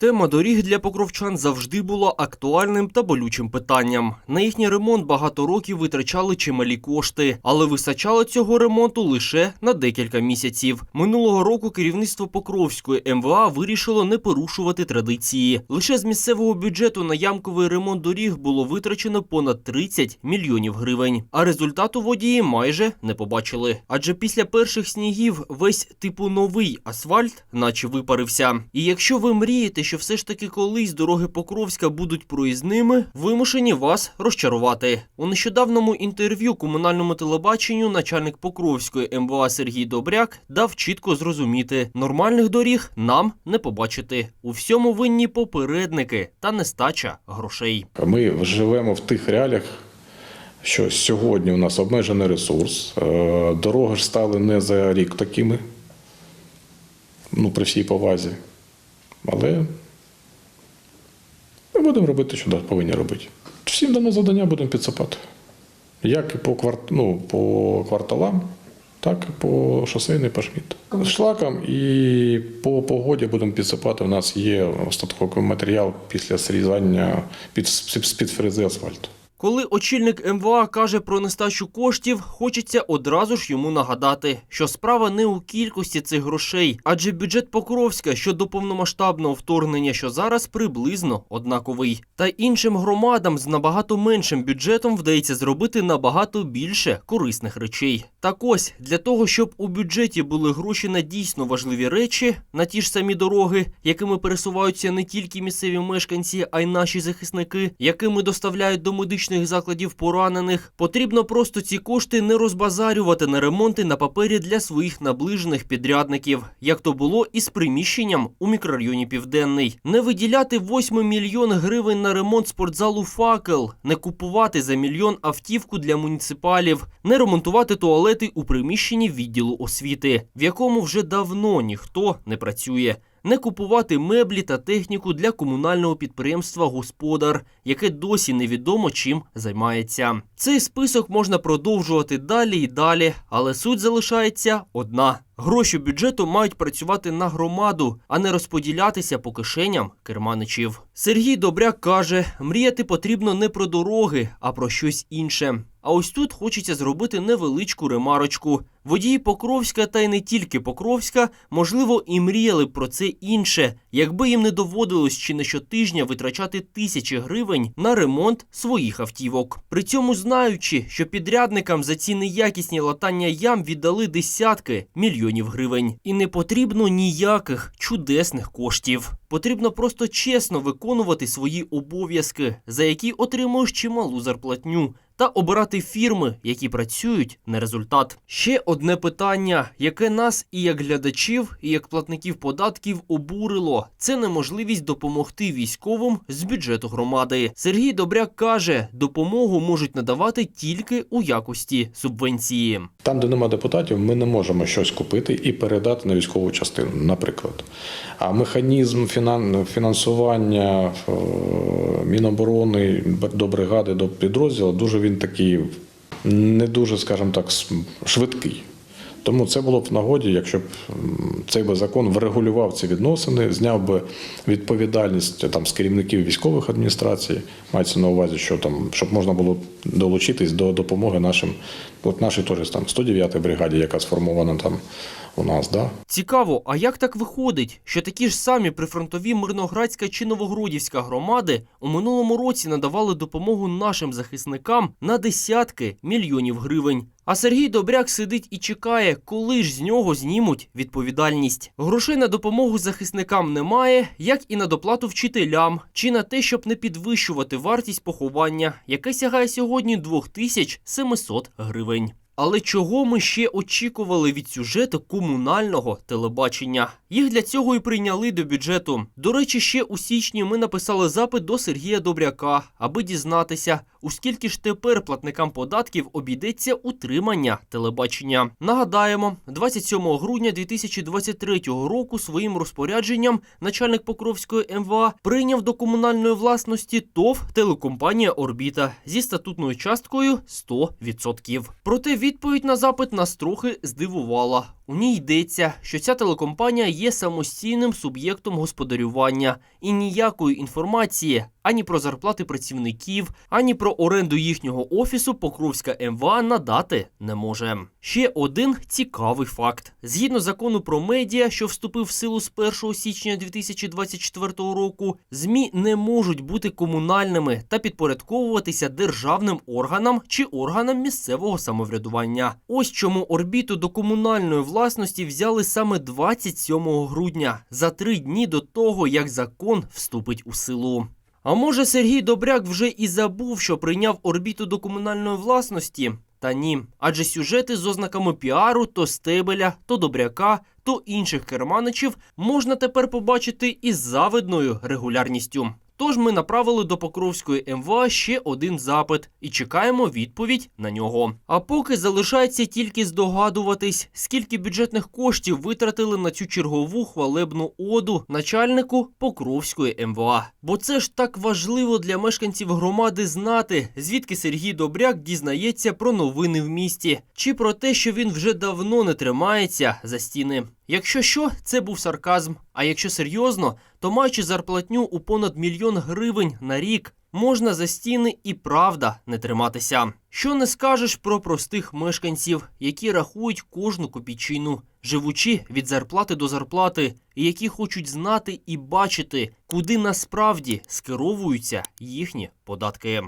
Тема доріг для покровчан завжди була актуальним та болючим питанням. На їхній ремонт багато років витрачали чималі кошти, але вистачало цього ремонту лише на декілька місяців. Минулого року керівництво Покровської МВА вирішило не порушувати традиції. Лише з місцевого бюджету на ямковий ремонт доріг було витрачено понад 30 мільйонів гривень. А результату водії майже не побачили. Адже після перших снігів весь типу новий асфальт, наче випарився. І якщо ви мрієте, що все ж таки колись дороги Покровська будуть проїзними, вимушені вас розчарувати. У нещодавному інтерв'ю комунальному телебаченню начальник Покровської МВА Сергій Добряк дав чітко зрозуміти: нормальних доріг нам не побачити. У всьому винні попередники та нестача грошей. Ми живемо в тих реаліях, що сьогодні у нас обмежений ресурс. Е, Дороги ж стали не за рік такими, ну, при всій повазі. Але будемо робити, що повинні робити. Всім дано завдання будемо підсипати. Як і по, кварт... ну, по кварталам, так і по шосейний пашміт. шлаком і по погоді будемо підсипати. У нас є остатковий матеріал після срізання під, з-під фрези асфальту. Коли очільник МВА каже про нестачу коштів, хочеться одразу ж йому нагадати, що справа не у кількості цих грошей, адже бюджет Покровська щодо повномасштабного вторгнення, що зараз приблизно однаковий. Та іншим громадам з набагато меншим бюджетом вдається зробити набагато більше корисних речей. Так ось для того, щоб у бюджеті були гроші на дійсно важливі речі, на ті ж самі дороги, якими пересуваються не тільки місцеві мешканці, а й наші захисники, якими доставляють до медичних закладів поранених, потрібно просто ці кошти не розбазарювати на ремонти на папері для своїх наближених підрядників, як то було із приміщенням у мікрорайоні Південний, не виділяти 8 мільйон гривень на ремонт спортзалу факел, не купувати за мільйон автівку для муніципалів, не ремонтувати туалети у приміщенні відділу освіти, в якому вже давно ніхто не працює. Не купувати меблі та техніку для комунального підприємства Господар, яке досі невідомо чим займається. Цей список можна продовжувати далі і далі, але суть залишається одна: гроші бюджету мають працювати на громаду, а не розподілятися по кишеням керманичів. Сергій Добряк каже: мріяти потрібно не про дороги, а про щось інше. А ось тут хочеться зробити невеличку ремарочку. Водії Покровська та й не тільки Покровська, можливо, і мріяли б про це інше, якби їм не доводилось чи не щотижня витрачати тисячі гривень на ремонт своїх автівок. При цьому знаючи, що підрядникам за ці неякісні латання ям віддали десятки мільйонів гривень, і не потрібно ніяких чудесних коштів. Потрібно просто чесно виконувати свої обов'язки, за які отримуєш чималу зарплатню та обирати фірми, які працюють на результат. Ще одне питання, яке нас і як глядачів, і як платників податків обурило, це неможливість допомогти військовим з бюджету громади. Сергій Добряк каже, допомогу можуть надавати тільки у якості субвенції. Там, де нема депутатів, ми не можемо щось купити і передати на військову частину, наприклад. А механізм фінансування Міноборони до бригади, до підрозділу дуже він такий не дуже, скажімо так, швидкий. Тому це було б в нагоді, якщо б цей би закон врегулював ці відносини, зняв би відповідальність там з керівників військових адміністрацій. Мається на увазі, що там щоб можна було долучитись до допомоги нашим, от нашій теж там 109-й бригаді, яка сформована там у нас. Да? Цікаво, а як так виходить, що такі ж самі прифронтові Мирноградська чи Новогродівська громади у минулому році надавали допомогу нашим захисникам на десятки мільйонів гривень. А Сергій Добряк сидить і чекає, коли ж з нього знімуть відповідальність. Грошей на допомогу захисникам немає, як і на доплату вчителям, чи на те, щоб не підвищувати вартість поховання, яке сягає сьогодні 2700 гривень. Але чого ми ще очікували від сюжету комунального телебачення? Їх для цього і прийняли до бюджету. До речі, ще у січні ми написали запит до Сергія Добряка, аби дізнатися, у скільки ж тепер платникам податків обійдеться утримання телебачення. Нагадаємо, 27 грудня 2023 року своїм розпорядженням начальник Покровської МВА прийняв до комунальної власності ТОВ телекомпанія Орбіта зі статутною часткою 100%. Проте відповідь на запит нас трохи здивувала. У ній йдеться, що ця телекомпанія є самостійним суб'єктом господарювання і ніякої інформації ані про зарплати працівників, ані про оренду їхнього офісу Покровська МВА надати не може. Ще один цікавий факт: згідно закону про медіа, що вступив в силу з 1 січня 2024 року, змі не можуть бути комунальними та підпорядковуватися державним органам чи органам місцевого самоврядування. Ось чому орбіту до комунальної власності взяли саме 27 грудня, за три дні до того, як закон вступить у силу. А може Сергій Добряк вже і забув, що прийняв орбіту до комунальної власності? Та ні, адже сюжети з ознаками піару то стебеля, то добряка, то інших керманичів можна тепер побачити із завидною регулярністю. Тож ми направили до Покровської МВА ще один запит і чекаємо відповідь на нього. А поки залишається тільки здогадуватись, скільки бюджетних коштів витратили на цю чергову хвалебну оду начальнику Покровської МВА. Бо це ж так важливо для мешканців громади знати, звідки Сергій Добряк дізнається про новини в місті, чи про те, що він вже давно не тримається за стіни. Якщо що, це був сарказм. А якщо серйозно, то маючи зарплатню у понад мільйон гривень на рік, можна за стіни і правда не триматися. Що не скажеш про простих мешканців, які рахують кожну копійчину, живучи від зарплати до зарплати, і які хочуть знати і бачити, куди насправді скеровуються їхні податки.